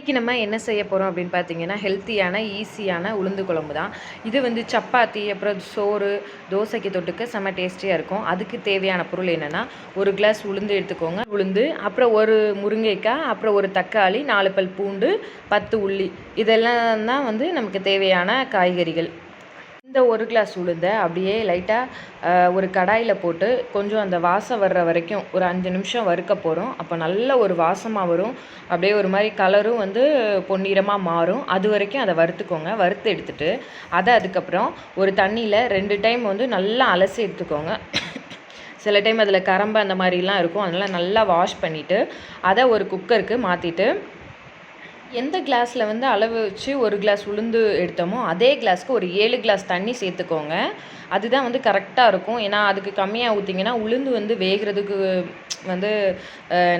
இன்றைக்கி நம்ம என்ன செய்ய போகிறோம் அப்படின்னு பார்த்தீங்கன்னா ஹெல்த்தியான ஈஸியான உளுந்து குழம்பு தான். இது வந்து சப்பாத்தி அப்புறம் சோறு தோசைக்கு தொட்டுக்க செம்ம டேஸ்டியாக இருக்கும். அதுக்கு தேவையான பொருள் என்னென்னா ஒரு கிளாஸ் உளுந்து எடுத்துக்கோங்க. உளுந்து அப்புறம் ஒரு முருங்கைக்காய் அப்புறம் ஒரு தக்காளி நாலு பல் பூண்டு பத்து உள்ளி. இதெல்லாம் தான் வந்து நமக்கு தேவையான காய்கறிகள். இந்த ஒரு கிளாஸ் உளுந்தை அப்படியே லைட்டாக ஒரு கடாயில் போட்டு கொஞ்சம் அந்த வாசம் வர்ற வரைக்கும் ஒரு அஞ்சு நிமிஷம் வறுக்க போகிறோம் அப்போ நல்ல ஒரு வாசமாக வரும். அப்படியே ஒரு மாதிரி கலரும் வந்து பொன்னிறமாக மாறும். அது வரைக்கும் அதை வறுத்துக்கோங்க. வறுத்து எடுத்துட்டு அதை அதுக்கப்புறம் ஒரு தண்ணியில் ரெண்டு டைம் வந்து நல்லா அலசி எடுத்துக்கோங்க. சில டைம் அதில் கரம்பு அந்த மாதிரிலாம் இருக்கும். அதனால் நல்லா வாஷ் பண்ணிவிட்டு அதை ஒரு குக்கருக்கு மாற்றிட்டு எந்த கிளாஸில் வந்து அளவு வச்சு ஒரு கிளாஸ் உளுந்து எடுத்தோமோ அதே கிளாஸ்க்கு ஒரு ஏழு கிளாஸ் தண்ணி சேர்த்துக்கோங்க. அதுதான் வந்து கரெக்டாக இருக்கும். ஏன்னா அதுக்கு கம்மியாக ஊற்றிங்கன்னா உளுந்து வந்து வேகிறதுக்கு வந்து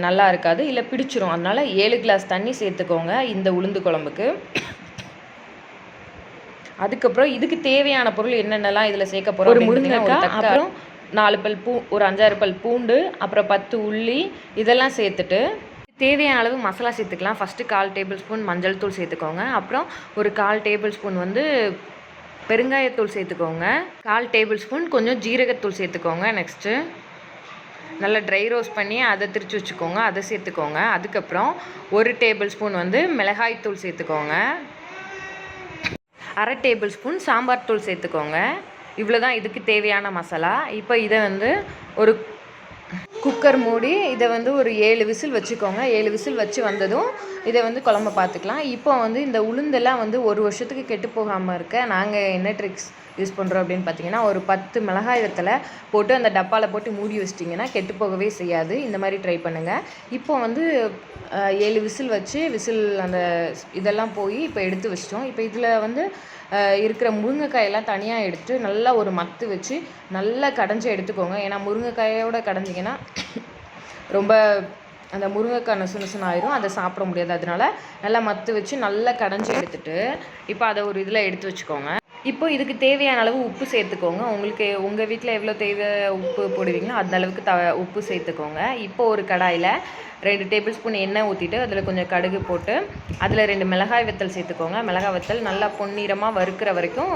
நல்லா இருக்காது. இல்லை பிடிச்சிரும். அதனால் ஏழு கிளாஸ் தண்ணி சேர்த்துக்கோங்க இந்த உளுந்து குழம்புக்கு. அதுக்கப்புறம் இதுக்கு தேவையான பொருள் என்னென்னலாம் இதில் சேர்க்க போகிறோம் ஒரு முருங்கைக்காய் அப்புறம்? நாலு பல் பூ ஒரு அஞ்சாறு பல் பூண்டு அப்புறம் பத்து உள்ளி இதெல்லாம் சேர்த்துட்டு தேவையான அளவு மசாலா சேர்த்துக்கலாம். ஃபஸ்ட்டு கால் டேபிள் ஸ்பூன் மஞ்சள் தூள் சேர்த்துக்கோங்க. அப்புறம் ஒரு கால் டேபிள் ஸ்பூன் வந்து பெருங்காயத்தூள் சேர்த்துக்கோங்க. கால் டேபிள் ஸ்பூன் கொஞ்சம் ஜீரகத்தூள் சேர்த்துக்கோங்க. நெக்ஸ்ட்டு நல்லா ட்ரை ரோஸ்ட் பண்ணி அதை திரிச்சு வச்சுக்கோங்க. அதை சேர்த்துக்கோங்க. அதுக்கப்புறம் ஒரு டேபிள் ஸ்பூன் வந்து மிளகாய் தூள் சேர்த்துக்கோங்க. அரை டேபிள் ஸ்பூன் சாம்பார் தூள் சேர்த்துக்கோங்க. இவ்வளோ தான் இதுக்கு தேவையான மசாலா. இப்போ இதை வந்து ஒரு குக்கர் மூடி இதை வந்து ஒரு ஏழு விசில் வச்சுக்கோங்க. ஏழு விசில் வச்சு வந்ததும் இதை வந்து குழம்ப பார்த்துக்கலாம். இப்போ வந்து இந்த உளுந்தெல்லாம் வந்து ஒரு வருஷத்துக்கு கெட்டு போகாமல் இருக்க நாங்கள் என்ன ட்ரிக்ஸ் யூஸ் பண்ணுறோம் அப்படின்னு பார்த்தீங்கன்னா ஒரு பத்து மிளகாய் வத்தலை போட்டு அந்த டப்பாவில் போட்டு மூடி வச்சிட்டிங்கன்னா கெட்டு போகவே செய்யாது. இந்த மாதிரி ட்ரை பண்ணுங்கள் இப்போ வந்து ஏழு விசில் வச்சு விசில் அந்த இதெல்லாம் போய் இப்போ எடுத்து வச்சிட்டோம். இப்போ இதில் வந்து இருக்கிற முருங்கைக்காயெல்லாம் தனியாக எடுத்து நல்லா ஒரு மத்து வச்சு நல்லா கடைஞ்சி எடுத்துக்கோங்க. ஏன்னா முருங்கைக்காயோட வச்சிங்கன்னா ரொம்ப அந்த முருங்கைக்காய் நசு நசுன்னு ஆயிரும். அதை சாப்பிட முடியாது. அதனால நல்லா மத்து வச்சு நல்லா கடைஞ்சி எடுத்துட்டு இப்போ அதை ஒரு இதில் எடுத்து வச்சுக்கோங்க. இப்போ இதுக்கு தேவையான அளவு உப்பு சேர்த்துக்கோங்க. உங்களுக்கு உங்கள் வீட்டில் எவ்வளோ தேவை உப்பு போடுவீங்களோ அந்த அளவுக்கு த உப்பு சேர்த்துக்கோங்க. இப்போ ஒரு கடாயில் ரெண்டு டேபிள் ஸ்பூன் எண்ணெய் ஊற்றிட்டு அதில் கொஞ்சம் கடுகு போட்டு அதில் ரெண்டு மிளகாய் வத்தல் சேர்த்துக்கோங்க. மிளகாய் வத்தல் நல்லா பொன்னிறமாக வறுக்கிற வரைக்கும்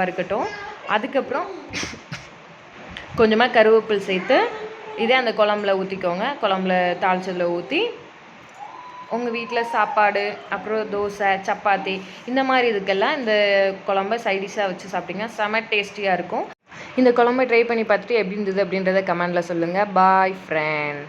வறுக்கட்டும். அதுக்கப்புறம் கொஞ்சமாக கருவேப்பில் சேர்த்து இதே அந்த குழம்புல ஊற்றிக்கோங்க குழம்புல தாளிச்சதில் ஊற்றி உங்கள் வீட்டில் சாப்பாடு அப்புறம் தோசை சப்பாத்தி இந்த மாதிரி இதுக்கெல்லாம் இந்த குழம்ப சைடிஷாக வச்சு சாப்பிட்டிங்கன்னா செம டேஸ்டியாக இருக்கும். இந்த குழம்பை ட்ரை பண்ணி பார்த்துட்டு எப்படி இருந்தது அப்படின்றத கமெண்டில் சொல்லுங்கள் பாய் ஃப்ரெண்ட்